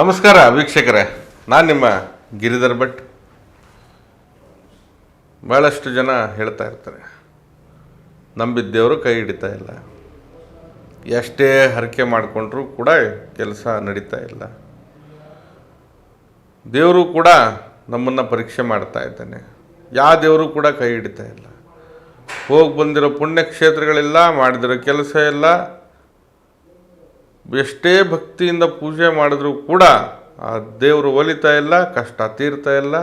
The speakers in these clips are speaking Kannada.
ನಮಸ್ಕಾರ ವೀಕ್ಷಕರೇ, ನಾನು ನಿಮ್ಮ ಗಿರಿಧರ್ ಭಟ್. ಭಾಳಷ್ಟು ಜನ ಹೇಳ್ತಾ ಇರ್ತಾರೆ ನಂಬಿದ್ದೇವರು ಕೈ ಹಿಡಿತಾ ಇಲ್ಲ. ಎಷ್ಟೇ ಹರಕೆ ಮಾಡಿಕೊಂಡ್ರೂ ಕೂಡ ಕೆಲಸ ನಡೀತಾ ಇಲ್ಲ. ದೇವರು ಕೂಡ ನಮ್ಮನ್ನು ಪರೀಕ್ಷೆ ಮಾಡ್ತಾ ಇದ್ದಾನೆ. ಯಾವ ದೇವರು ಕೂಡ ಕೈ ಹಿಡಿತಾ ಇಲ್ಲ. ಹೋಗಿ ಬಂದಿರೋ ಪುಣ್ಯಕ್ಷೇತ್ರಗಳಿಲ್ಲ, ಮಾಡಿದಿರೋ ಕೆಲಸ ಇಲ್ಲ ಎಷ್ಟೇ ಭಕ್ತಿಯಿಂದ ಪೂಜೆ ಮಾಡಿದ್ರೂ ಕೂಡ ಆ ದೇವರು ಒಲಿತಾ ಇಲ್ಲ, ಕಷ್ಟ ತೀರ್ತಾ ಇಲ್ಲ,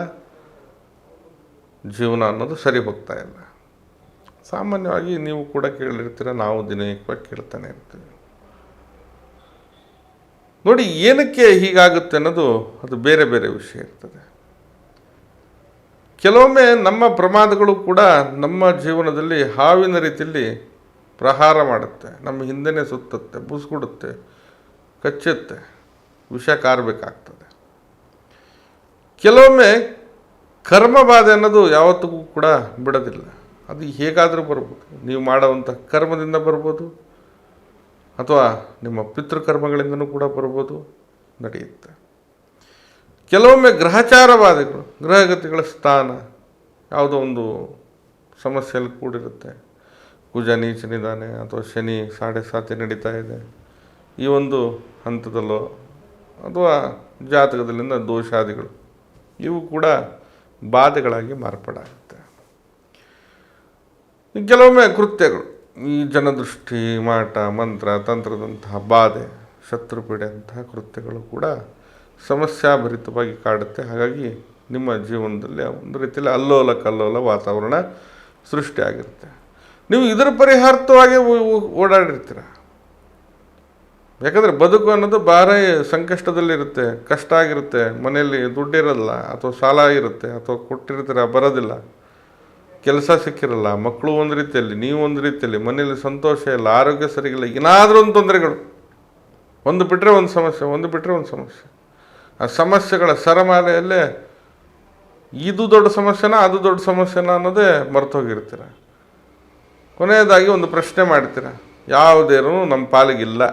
ಜೀವನ ಅನ್ನೋದು ಸರಿ ಹೋಗ್ತಾ ಇಲ್ಲ. ಸಾಮಾನ್ಯವಾಗಿ ನೀವು ಕೂಡ ಕೇಳಿರ್ತೀರ, ನಾವು ದಿನನಿತ್ಯವಾಗಿ ಕೇಳ್ತಾನೆ ಇರ್ತೀವಿ. ನೋಡಿ, ಏನಕ್ಕೆ ಹೀಗಾಗುತ್ತೆ ಅನ್ನೋದು ಅದು ಬೇರೆ ಬೇರೆ ವಿಷಯ ಇರ್ತದೆ. ಕೆಲವೊಮ್ಮೆ ನಮ್ಮ ಪ್ರಮಾದಗಳು ಕೂಡ ನಮ್ಮ ಜೀವನದಲ್ಲಿ ಹಾವಿನ ರೀತಿಯಲ್ಲಿ ಪ್ರಹಾರ ಮಾಡುತ್ತೆ, ನಮ್ಮ ಹಿಂದೆನೇ ಸುತ್ತುತ್ತೆ, ಬುಸ್ಕೊಡುತ್ತೆ, ಕಚ್ಚುತ್ತೆ, ವಿಷ ಕಾರಬೇಕಾಗ್ತದೆ. ಕೆಲವೊಮ್ಮೆ ಕರ್ಮಬಾಧೆ ಅನ್ನೋದು ಯಾವತ್ತಿಗೂ ಕೂಡ ಬಿಡೋದಿಲ್ಲ. ಅದು ಹೇಗಾದರೂ ಬರ್ಬೋದು. ನೀವು ಮಾಡೋವಂಥ ಕರ್ಮದಿಂದ ಬರ್ಬೋದು, ಅಥವಾ ನಿಮ್ಮ ಪಿತೃಕರ್ಮಗಳಿಂದನೂ ಕೂಡ ಬರ್ಬೋದು, ನಡೆಯುತ್ತೆ. ಕೆಲವೊಮ್ಮೆ ಗ್ರಹಚಾರ ಬಾಧೆಗಳು, ಗ್ರಹಗತಿಗಳ ಸ್ಥಾನ ಯಾವುದೋ ಒಂದು ಸಮಸ್ಯೆಯಲ್ಲಿ ಕೂಡಿರುತ್ತೆ. ಕುಜ ನೀಚನಿದ್ದಾನೆ ಅಥವಾ ಶನಿ ಸಾಡೆ ಸಾತಿ ನಡೀತಾ ಇದೆ. ಈ ಒಂದು ಹಂತದಲ್ಲೋ ಅಥವಾ ಜಾತಕದಲ್ಲಿಂದ ದೋಷಾದಿಗಳು, ಇವು ಕೂಡ ಬಾಧೆಗಳಾಗಿ ಮಾರ್ಪಾಡಾಗುತ್ತೆ. ಕೆಲವೊಮ್ಮೆ ಕೃತ್ಯಗಳು, ಈ ಜನದೃಷ್ಟಿ, ಮಾಟ, ಮಂತ್ರ, ತಂತ್ರದಂತಹ ಬಾಧೆ, ಶತ್ರುಪೀಡೆ ಅಂತಹ ಕೃತ್ಯಗಳು ಕೂಡ ಸಮಸ್ಯಾಭರಿತವಾಗಿ ಕಾಡುತ್ತೆ. ಹಾಗಾಗಿ ನಿಮ್ಮ ಜೀವನದಲ್ಲಿ ಒಂದು ರೀತಿಯಲ್ಲಿ ಅಲ್ಲೋಲ ಕಲ್ಲೋಲ ವಾತಾವರಣ ಸೃಷ್ಟಿಯಾಗಿರುತ್ತೆ ನೀವು ಇದರ ಪರಿಹಾರ್ಥವಾಗಿ ಓಡಾಡಿರ್ತೀರ. ಯಾಕಂದರೆ ಬದುಕು ಅನ್ನೋದು ಭಾರಿ ಸಂಕಷ್ಟದಲ್ಲಿರುತ್ತೆ, ಕಷ್ಟ ಆಗಿರುತ್ತೆ, ಮನೆಯಲ್ಲಿ ದುಡ್ಡಿರಲ್ಲ, ಅಥವಾ ಸಾಲ ಇರುತ್ತೆ, ಅಥವಾ ಕೊಟ್ಟಿರ್ತೀರ, ಬರೋದಿಲ್ಲ. ಕೆಲಸ ಸಿಕ್ಕಿರಲ್ಲ, ಮಕ್ಕಳು ಒಂದು ರೀತಿಯಲ್ಲಿ, ನೀವು ಒಂದು ರೀತಿಯಲ್ಲಿ, ಮನೆಯಲ್ಲಿ ಸಂತೋಷ ಇಲ್ಲ, ಆರೋಗ್ಯ ಸರಿಗಿಲ್ಲ, ಏನಾದರೂ ಒಂದು ತೊಂದರೆಗಳು. ಒಂದು ಬಿಟ್ಟರೆ ಒಂದು ಸಮಸ್ಯೆ, ಒಂದು ಬಿಟ್ಟರೆ ಒಂದು ಸಮಸ್ಯೆ. ಆ ಸಮಸ್ಯೆಗಳ ಸರಮಾಲೆಯಲ್ಲೇ, ಇದು ದೊಡ್ಡ ಸಮಸ್ಯೆನ, ಅದು ದೊಡ್ಡ ಸಮಸ್ಯೆನ ಅನ್ನೋದೇ ಮರ್ತೋಗಿರ್ತೀರ ಕೊನೆಯದಾಗಿ ಒಂದು ಪ್ರಶ್ನೆ ಮಾಡ್ತೀರ? ಯಾವುದೇನೂ ನಮ್ಮ ಪಾಲಿಗಿಲ್ಲ.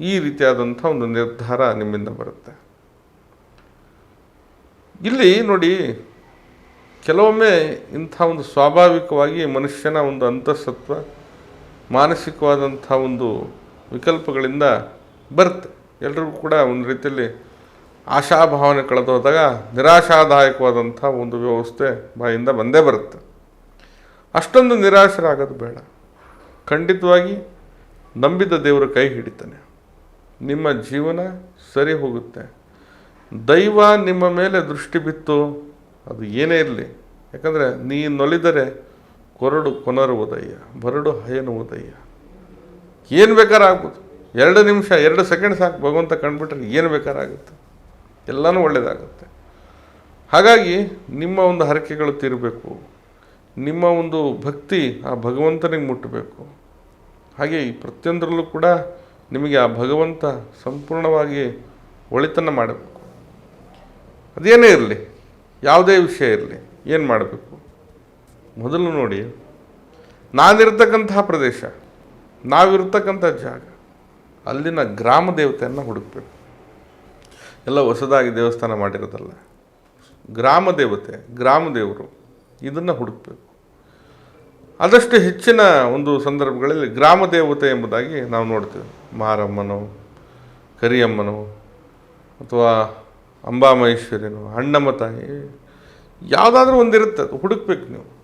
ಈ ರೀತಿಯಾದಂಥ ಒಂದು ನಿರ್ಧಾರ ನಿಮ್ಮಿಂದ ಬರುತ್ತೆ. ಇಲ್ಲಿ ನೋಡಿ, ಕೆಲವೊಮ್ಮೆ ಇಂಥ ಒಂದು ಸ್ವಾಭಾವಿಕವಾಗಿ ಮನುಷ್ಯನ ಒಂದು ಅಂತಸತ್ವ ಮಾನಸಿಕವಾದಂಥ ಒಂದು ವಿಕಲ್ಪಗಳಿಂದ ಬರುತ್ತೆ. ಎಲ್ರಿಗೂ ಕೂಡ ಒಂದು ರೀತಿಯಲ್ಲಿ ಆಶಾಭಾವನೆ ಕಳೆದೋದಾಗ ನಿರಾಶಾದಾಯಕವಾದಂಥ ಒಂದು ವ್ಯವಸ್ಥೆ ಬಾಯಿಂದ ಬಂದೇ ಬರುತ್ತೆ. ಅಷ್ಟೊಂದು ನಿರಾಶರಾಗೋದು ಬೇಡ. ಖಂಡಿತವಾಗಿ ನಂಬಿದ ದೇವರು ಕೈ ಹಿಡಿತಾನೆ. ನಿಮ್ಮ ಜೀವನ ಸರಿ ಹೋಗುತ್ತೆ. ದೈವ ನಿಮ್ಮ ಮೇಲೆ ದೃಷ್ಟಿ ಬಿತ್ತು, ಅದು ಏನೇ ಇರಲಿ. ಯಾಕಂದರೆ ನೀ ನೊಲಿದರೆ ಕೊರಡು ಕೊನರುವುದಯ್ಯ ಬರಡು ಹಯನುವುದಯ್ಯ ಏನು ಬೇಕಾದ್ರೆ ಆಗ್ಬೋದು. ಎರಡು ನಿಮಿಷ, ಎರಡು ಸೆಕೆಂಡ್ ಸಾಕು, ಭಗವಂತ ಕಂಡುಬಿಟ್ರೆ ಏನು ಬೇಕಾದ್ರೆ ಆಗುತ್ತೆ. ಎಲ್ಲನೂ ಒಳ್ಳೆಯದಾಗುತ್ತೆ ಹಾಗಾಗಿ ನಿಮ್ಮ ಒಂದು ಹರಕೆಗಳು ತೀರಬೇಕು. ನಿಮ್ಮ ಒಂದು ಭಕ್ತಿ ಆ ಭಗವಂತನಿಗೆ ಮುಟ್ಟಬೇಕು. ಹಾಗೆ ಈ ಪ್ರತಿಯೊಂದರಲ್ಲೂ ಕೂಡ ನಿಮಗೆ ಆ ಭಗವಂತ ಸಂಪೂರ್ಣವಾಗಿ ಒಳಿತನ್ನು ಮಾಡಬೇಕು. ಅದೇನೇ ಇರಲಿ, ಯಾವುದೇ ವಿಷಯ ಇರಲಿ, ಏನು ಮಾಡಬೇಕು? ಮೊದಲು ನೋಡಿ, ನಾನಿರ್ತಕ್ಕಂತಹ ಪ್ರದೇಶ ನಾವಿರ್ತಕ್ಕಂಥ ಜಾಗ, ಅಲ್ಲಿನ ಗ್ರಾಮ ದೇವತೆಯನ್ನು ಹುಡುಕಬೇಕು. ಎಲ್ಲ ಹೊಸದಾಗಿ ದೇವಸ್ಥಾನ ಮಾಡಿರೋದಲ್ಲ, ಗ್ರಾಮ ದೇವತೆ, ಗ್ರಾಮ ದೇವರು. ಇದನ್ನು ಹುಡುಕಬೇಕು. ಆದಷ್ಟು ಹೆಚ್ಚಿನ ಒಂದು ಸಂದರ್ಭಗಳಲ್ಲಿ ಗ್ರಾಮ ದೇವತೆ ಎಂಬುದಾಗಿ ನಾವು ನೋಡ್ತೇವೆ. ಮಾರಮ್ಮನೋ, ಕರಿಯಮ್ಮನೋ, ಅಥವಾ ಅಂಬಾಮಹೇಶ್ವರಿನೋ, ಅಣ್ಣಮ್ಮ ತಾಯಿ, ಯಾವುದಾದ್ರೂ ಒಂದಿರುತ್ತೆ, ಅದು ಹುಡುಕ್ಬೇಕು ನೀವು.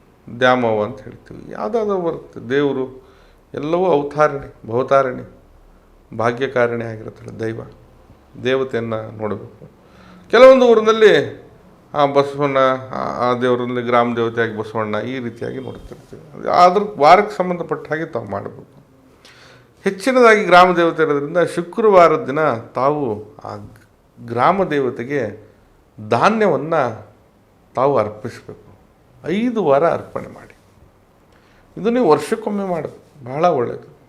ದ್ಯಾಮವ್ವ ಅಂತ ಹೇಳ್ತೀವಿ. ಯಾವುದಾದ್ರೂ ಬರುತ್ತೆ. ದೇವರು ಎಲ್ಲವೂ ಅವತಾರಣಿ ಭವತಾರಣಿ ಭಾಗ್ಯಕಾರಣೆ ಆಗಿರುತ್ತಾಳೆ ದೈವ, ದೇವತೆಯನ್ನು ನೋಡಬೇಕು. ಕೆಲವೊಂದು ಊರಿನಲ್ಲಿ ಆ ಬಸವಣ್ಣ, ಆ- ದೇವರಲ್ಲಿ ಗ್ರಾಮ ದೇವತೆಯಾಗಿ ಬಸವಣ್ಣ ಈ ರೀತಿಯಾಗಿ ನೋಡ್ತಿರ್ತೀವಿ ಆದರೂ ವಾರಕ್ಕೆ ಸಂಬಂಧಪಟ್ಟ ಹಾಗೆ ತಾವು ಮಾಡಬೇಕು. ಹೆಚ್ಚಿನದಾಗಿ ಗ್ರಾಮ ದೇವತೆ ಇರೋದ್ರಿಂದ ಶುಕ್ರವಾರದ ದಿನ ತಾವು ಆ ಗ್ರಾಮ ದೇವತೆಗೆ ಧಾನ್ಯವನ್ನು ತಾವು ಅರ್ಪಿಸಬೇಕು. ಐದು ವಾರ ಅರ್ಪಣೆ ಮಾಡಿ. ಇದು ನೀವು ವರ್ಷಕ್ಕೊಮ್ಮೆ ಮಾಡಬೇಕು ಬಹಳ ಒಳ್ಳೆಯದು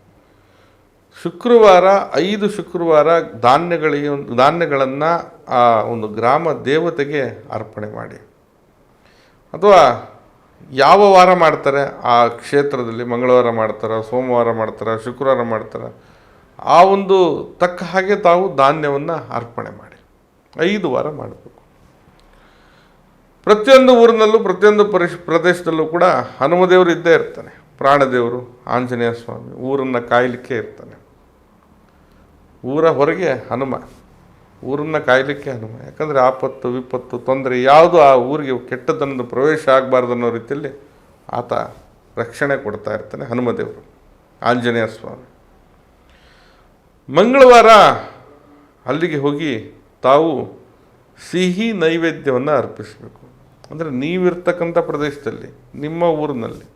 ಶುಕ್ರವಾರ, ಐದು ಶುಕ್ರವಾರ ಧಾನ್ಯಗಳಿಗೆ ಧಾನ್ಯಗಳನ್ನು ಆ ಒಂದು ಗ್ರಾಮ ದೇವತೆಗೆ ಅರ್ಪಣೆ ಮಾಡಿ. ಅಥವಾ ಯಾವ ವಾರ ಮಾಡ್ತಾರೆ? ಆ ಕ್ಷೇತ್ರದಲ್ಲಿ ಮಂಗಳವಾರ ಮಾಡ್ತಾರೆ, ಸೋಮವಾರ ಮಾಡ್ತಾರೆ, ಶುಕ್ರವಾರ ಮಾಡ್ತಾರೆ? ಆ ಒಂದು ತಕ್ಕ ಹಾಗೆ ತಾವು ಧಾನ್ಯವನ್ನು ಅರ್ಪಣೆ ಮಾಡಿ. ಐದು ವಾರ ಮಾಡಬೇಕು. ಪ್ರತಿಯೊಂದು ಊರಿನಲ್ಲೂ, ಪ್ರತಿಯೊಂದು ಪರಿಶ್ ಪ್ರದೇಶದಲ್ಲೂ ಕೂಡ ಹನುಮದೇವರು ಇದ್ದೇ ಇರ್ತಾನೆ. ಪ್ರಾಣದೇವರು ಆಂಜನೇಯ ಸ್ವಾಮಿ, ಊರನ್ನು ಕಾಯಲಿಕ್ಕೆ ಇರ್ತಾನೆ. ಊರ ಹೊರಗೆ ಹನುಮ. ಊರನ್ನು ಕಾಯಲಿಕ್ಕೆ ಹನುಮ ಯಾಕಂದರೆ ಆಪತ್ತು ವಿಪತ್ತು ತೊಂದರೆ ಯಾವುದು ಆ ಊರಿಗೆ ಕೆಟ್ಟದನ್ನು ಪ್ರವೇಶ ಆಗಬಾರ್ದು ಅನ್ನೋ ರೀತಿಯಲ್ಲಿ ಆತ ರಕ್ಷಣೆ ಕೊಡ್ತಾ ಇರ್ತಾನೆ ಹನುಮದೇವರು, ಆಂಜನೇಯ ಸ್ವಾಮಿ. ಮಂಗಳವಾರ ಅಲ್ಲಿಗೆ ಹೋಗಿ ತಾವು ಸಿಹಿ ನೈವೇದ್ಯವನ್ನು ಅರ್ಪಿಸಬೇಕು. ಅಂದರೆ ನೀವಿರ್ತಕ್ಕಂಥ ಪ್ರದೇಶದಲ್ಲಿ, ನಿಮ್ಮ ಊರಿನಲ್ಲಿ,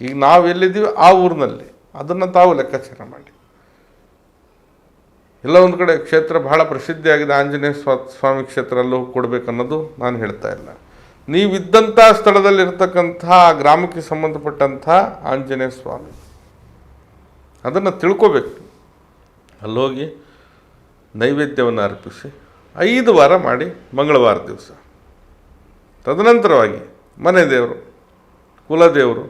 ಈಗ ನಾವು ಎಲ್ಲಿದ್ದೀವಿ ಆ ಊರಿನಲ್ಲಿ, ಅದನ್ನು ತಾವು ಲೆಕ್ಕಾಚಾರ ಮಾಡಿ. ಎಲ್ಲ ಒಂದು ಕಡೆ ಕ್ಷೇತ್ರ ಬಹಳ ಪ್ರಸಿದ್ಧಿಯಾಗಿದೆ. ಆಂಜನೇಯ ಸ್ವಾ, ಸ್ವಾಮಿ ಕ್ಷೇತ್ರಲ್ಲೂ ಕೊಡಬೇಕನ್ನೋದು ನಾನು ಹೇಳ್ತಾ ಇಲ್ಲ. ನೀವಿದ್ದಂಥ ಸ್ಥಳದಲ್ಲಿರ್ತಕ್ಕಂಥ ಗ್ರಾಮಕ್ಕೆ ಸಂಬಂಧಪಟ್ಟಂಥ ಆಂಜನೇಯ ಸ್ವಾಮಿ, ಅದನ್ನು ತಿಳ್ಕೋಬೇಕು. ಅಲ್ಲೋಗಿ ನೈವೇದ್ಯವನ್ನು ಅರ್ಪಿಸಿ, ಐದು ವಾರ ಮಾಡಿ ಮಂಗಳವಾರ ದಿವಸ. ತದನಂತರವಾಗಿ ಮನೆ ದೇವರು, ಕುಲದೇವರು,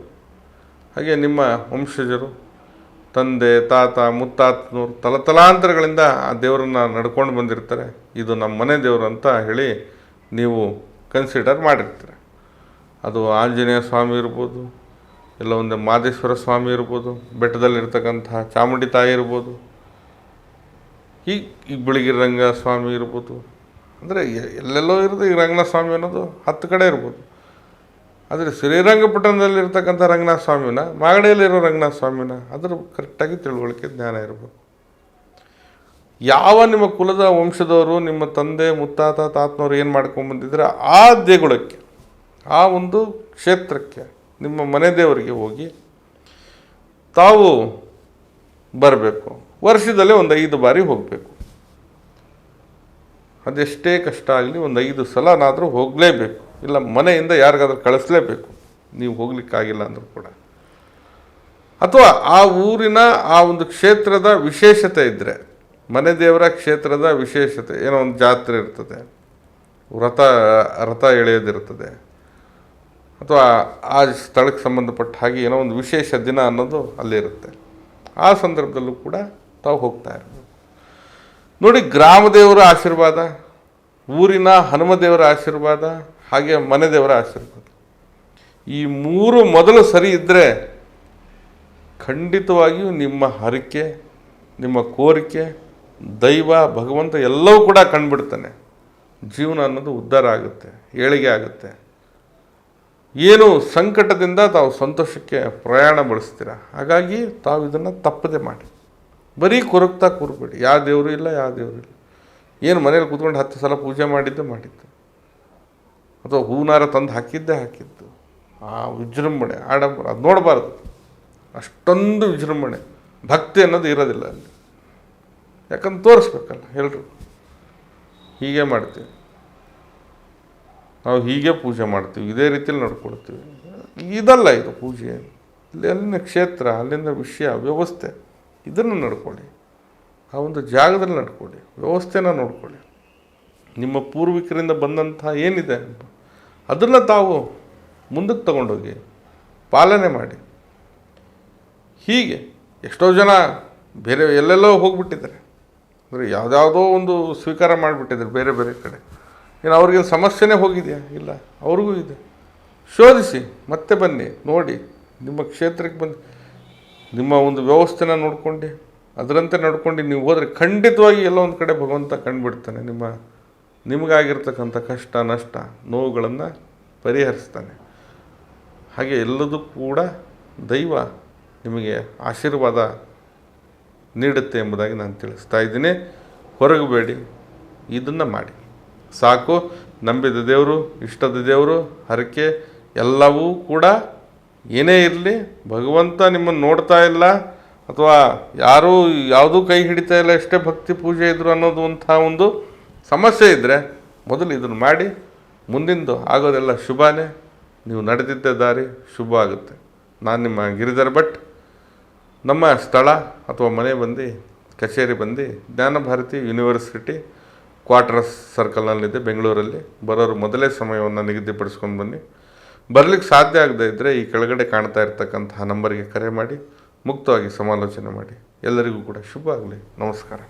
ಹಾಗೆ ನಿಮ್ಮ ವಂಶಜರು ತಂದೆ, ತಾತ, ಮುತ್ತಾತನವ್ರು ತಲತಲಾಂತರಗಳಿಂದ ಆ ದೇವರನ್ನ ನಡ್ಕೊಂಡು ಬಂದಿರ್ತಾರೆ. ಇದು ನಮ್ಮ ಮನೆ ದೇವರು ಅಂತ ಹೇಳಿ ನೀವು ಕನ್ಸಿಡರ್ ಮಾಡಿರ್ತೀರ. ಅದು ಆಂಜನೇಯ ಸ್ವಾಮಿ ಇರ್ಬೋದು, ಇಲ್ಲ ಒಂದು ಮಾದೇಶ್ವರ ಸ್ವಾಮಿ ಇರ್ಬೋದು, ಬೆಟ್ಟದಲ್ಲಿರ್ತಕ್ಕಂತಹ ಚಾಮುಂಡಿ ತಾಯಿ ಇರ್ಬೋದು ಈಗ ಈ ಬಿಳಿಗಿರಿ ರಂಗ ಸ್ವಾಮಿ ಇರ್ಬೋದು. ಅಂದರೆ ಎಲ್ಲೆಲ್ಲೋ ಇರೋದು ಈ ರಂಗನಾಥ ಸ್ವಾಮಿ ಅನ್ನೋದು ಹತ್ತು ಕಡೆ ಇರ್ಬೋದು. ಆದರೆ ಶ್ರೀರಂಗಪಟ್ಟಣದಲ್ಲಿರ್ತಕ್ಕಂಥ ರಂಗನಾಥ ಸ್ವಾಮಿನ ಮಾಗಡಿಯಲ್ಲಿರೋ ರಂಗನಾಥ ಸ್ವಾಮಿನ ಅದ್ರ ಕರೆಕ್ಟಾಗಿ ತಿಳುವಳಿಕೆ ಜ್ಞಾನ ಇರಬೇಕು. ಯಾವ ನಿಮ್ಮ ಕುಲದ ವಂಶದವರು, ನಿಮ್ಮ ತಂದೆ, ಮುತ್ತಾತ, ತಾತನವ್ರು ಏನು ಮಾಡ್ಕೊಂಬಂದಿದ್ರೆ ಆ ದೇಗುಲಕ್ಕೆ, ಆ ಒಂದು ಕ್ಷೇತ್ರಕ್ಕೆ, ನಿಮ್ಮ ಮನೆ ದೇವರಿಗೆ ಹೋಗಿ ತಾವು ಬರಬೇಕು. ವರ್ಷದಲ್ಲೇ ಒಂದು ಐದು ಬಾರಿ ಹೋಗಬೇಕು. ಅದೆಷ್ಟೇ ಕಷ್ಟ ಆಗಲಿ ಒಂದು ಐದು ಸಲನಾದರೂ ಹೋಗಲೇಬೇಕು. ಇಲ್ಲ ಮನೆಯಿಂದ ಯಾರಿಗಾದ್ರೂ ಕಳಿಸ್ಲೇಬೇಕು. ನೀವು ಹೋಗ್ಲಿಕ್ಕಾಗಿಲ್ಲ ಅಂದರೂ ಕೂಡ. ಅಥವಾ ಆ ಊರಿನ ಆ ಒಂದು ಕ್ಷೇತ್ರದ ವಿಶೇಷತೆ ಇದ್ದರೆ ಮನೆ ದೇವರ ಕ್ಷೇತ್ರದ ವಿಶೇಷತೆ, ಏನೋ ಒಂದು ಜಾತ್ರೆ ಇರ್ತದೆ, ವ್ರತ ರಥ ಎಳೆಯೋದಿರ್ತದೆ, ಅಥವಾ ಆ ಸ್ಥಳಕ್ಕೆ ಸಂಬಂಧಪಟ್ಟ ಹಾಗೆ ಏನೋ ಒಂದು ವಿಶೇಷ ದಿನ ಅನ್ನೋದು ಅಲ್ಲಿರುತ್ತೆ. ಆ ಸಂದರ್ಭದಲ್ಲೂ ಕೂಡ ತಾವು ಹೋಗ್ತಾ ಇರಬೇಕು ನೋಡಿ, ಗ್ರಾಮದೇವರ ಆಶೀರ್ವಾದ, ಊರಿನ ಹನುಮದೇವರ ಆಶೀರ್ವಾದ, ಹಾಗೆ ಮನೆ ದೇವರ ಆಶೀರ್ವಾದ. ಈ ಮೂರು ಮೊದಲು ಸರಿ ಇದ್ದರೆ ಖಂಡಿತವಾಗಿಯೂ ನಿಮ್ಮ ಹರಕೆ, ನಿಮ್ಮ ಕೋರಿಕೆ, ದೈವ, ಭಗವಂತ ಎಲ್ಲವೂ ಕೂಡ ಕಂಡುಬಿಡ್ತಾನೆ. ಜೀವನ ಅನ್ನೋದು ಉದ್ಧಾರ ಆಗುತ್ತೆ, ಏಳಿಗೆ ಆಗುತ್ತೆ. ಏನು ಸಂಕಟದಿಂದ ತಾವು ಸಂತೋಷಕ್ಕೆ ಪ್ರಯಾಣ ಬಳಸ್ತೀರ? ಹಾಗಾಗಿ ತಾವು ಇದನ್ನು ತಪ್ಪದೆ ಮಾಡಿ. ಬರೀ ಕೊರಗ್ತಾ ಕೂರ್ಬೇಡಿ. ಯಾವ ದೇವರು ಇಲ್ಲ ಯಾವ ದೇವರು ಇಲ್ಲ. ಏನು ಮನೇಲಿ ಕೂತ್ಕೊಂಡು ಹತ್ತು ಸಲ ಪೂಜೆ ಮಾಡಿದ್ದೆ ಮಾಡಿದ್ದು. ಅಥವಾ ಹೂನಾರ ತಂದು ಹಾಕಿದ್ದೇ ಹಾಕಿದ್ದು. ಆ ವಿಜೃಂಭಣೆ, ಆಡಂಬರ, ಅದು ನೋಡಬಾರ್ದು. ಅಷ್ಟೊಂದು ವಿಜೃಂಭಣೆ. ಭಕ್ತಿ ಅನ್ನೋದು ಇರೋದಿಲ್ಲ ಅಲ್ಲಿ. ಯಾಕಂದ್ರೆ ತೋರಿಸ್ಬೇಕಲ್ಲ ಎಲ್ಲರೂ ಹೀಗೆ ಮಾಡ್ತೀವಿ. ನಾವು ಹೀಗೆ ಪೂಜೆ ಮಾಡ್ತೀವಿ, ಇದೇ ರೀತಿಯಲ್ಲಿ ನೋಡ್ಕೊಡ್ತೀವಿ ಇದಲ್ಲ ಇದು ಪೂಜೆ. ಇಲ್ಲಿ ಅಲ್ಲಿನ ಕ್ಷೇತ್ರ ಅಲ್ಲಿಂದ ವಿಷಯ, ವ್ಯವಸ್ಥೆ. ಇದನ್ನು ನಡ್ಕೊಳ್ಳಿ. ಆ ಒಂದು ಜಾಗದಲ್ಲಿ ನಡ್ಕೊಳ್ಳಿ. ವ್ಯವಸ್ಥೆನ ನೋಡ್ಕೊಳ್ಳಿ. ನಿಮ್ಮ ಪೂರ್ವಿಕರಿಂದ ಬಂದಂತಹ ಏನಿದೆ ಅದನ್ನು ತಾವು ಮುಂದಕ್ಕೆ ತಗೊಂಡೋಗಿ ಪಾಲನೆ ಮಾಡಿ. ಹೀಗೆ ಎಷ್ಟೋ ಜನ ಬೇರೆ ಎಲ್ಲೆಲ್ಲೋ ಹೋಗ್ಬಿಟ್ಟಿದ್ದಾರೆ. ಅಂದರೆ ಯಾವುದ್ಯಾವುದೋ ಒಂದು ಸ್ವೀಕಾರ ಮಾಡಿಬಿಟ್ಟಿದ್ದಾರೆ ಬೇರೆ ಬೇರೆ ಕಡೆ. ಏನು ಅವ್ರಿಗೆ ಸಮಸ್ಯೆನೇ ಹೋಗಿದೆಯಾ? ಇಲ್ಲ, ಅವ್ರಿಗೂ ಇದೆ. ಶೋಧಿಸಿ, ಮತ್ತೆ ಬನ್ನಿ, ನೋಡಿ, ನಿಮ್ಮ ಕ್ಷೇತ್ರಕ್ಕೆ ಬಂದು ನಿಮ್ಮ ಒಂದು ವ್ಯವಸ್ಥೆನ ನೋಡ್ಕೊಂಡು, ಅದರಂತೆ ನಡ್ಕೊಂಡು ನೀವು ಹೋದರೆ ಖಂಡಿತವಾಗಿ ಎಲ್ಲೋ ಒಂದು ಕಡೆ ಭಗವಂತ ಕಂಡುಬಿಡ್ತಾನೆ, ನಿಮ್ಮ ನಿಮಗಾಗಿರ್ತಕ್ಕಂಥ ಕಷ್ಟ, ನಷ್ಟ, ನೋವುಗಳನ್ನು ಪರಿಹರಿಸ್ತಾನೆ. ಹಾಗೆ ಎಲ್ಲದೂ ಕೂಡ ದೈವ ನಿಮಗೆ ಆಶೀರ್ವಾದ ನೀಡುತ್ತೆ ಎಂಬುದಾಗಿ ನಾನು ತಿಳಿಸ್ತಾ ಇದ್ದೀನಿ. ಹೊರಗಬೇಡಿ ಇದನ್ನು ಮಾಡಿ. ಸಾಕು, ನಂಬಿದ ದೇವರು, ಇಷ್ಟದ ದೇವರು, ಹರಕೆ ಎಲ್ಲವೂ ಕೂಡ ಏನೇ ಇರಲಿ, ಭಗವಂತ ನಿಮ್ಮನ್ನು ನೋಡ್ತಾ ಇಲ್ಲ, ಅಥವಾ ಯಾರೂ ಯಾವುದೂ ಕೈ ಹಿಡಿತಾ ಇಲ್ಲ, ಎಷ್ಟೇ ಭಕ್ತಿ ಪೂಜೆ ಇದ್ರು ಅನ್ನೋದು ಅಂಥ ಒಂದು ಸಮಸ್ಯೆ ಇದ್ದರೆ ಮೊದಲು ಇದನ್ನು ಮಾಡಿ, ಮುಂದಿಂದು ಆಗೋದೆಲ್ಲ ಶುಭನೇ. ನೀವು ನಡೆದಿದ್ದ ದಾರಿ ಶುಭ ಆಗುತ್ತೆ. ನಾನು ನಿಮ್ಮ ಗಿರಿಧರ್ ಭಟ್. ನಮ್ಮ ಸ್ಥಳ ಅಥವಾ ಮನೆ ಬಂದು, ಕಚೇರಿ ಬಂದು ಜ್ಞಾನಭಾರತಿ ಯೂನಿವರ್ಸಿಟಿ ಕ್ವಾರ್ಟರ್ಸ್ ಸರ್ಕಲ್ನಲ್ಲಿದೆ, ಬೆಂಗಳೂರಲ್ಲಿ. ಬರೋರು ಮೊದಲೇ ಸಮಯವನ್ನು ನಿಗದಿಪಡಿಸ್ಕೊಂಡು ಬನ್ನಿ. ಬರಲಿಕ್ಕೆ ಸಾಧ್ಯ ಆಗದೇ ಇದ್ದರೆ ಈ ಕೆಳಗಡೆ ಕಾಣ್ತಾ ಇರ್ತಕ್ಕಂತಹ ನಂಬರಿಗೆ ಕರೆ ಮಾಡಿ, ಮುಕ್ತವಾಗಿ ಸಮಾಲೋಚನೆ ಮಾಡಿ. ಎಲ್ಲರಿಗೂ ಕೂಡ ಶುಭ ಆಗಲಿ. ನಮಸ್ಕಾರ.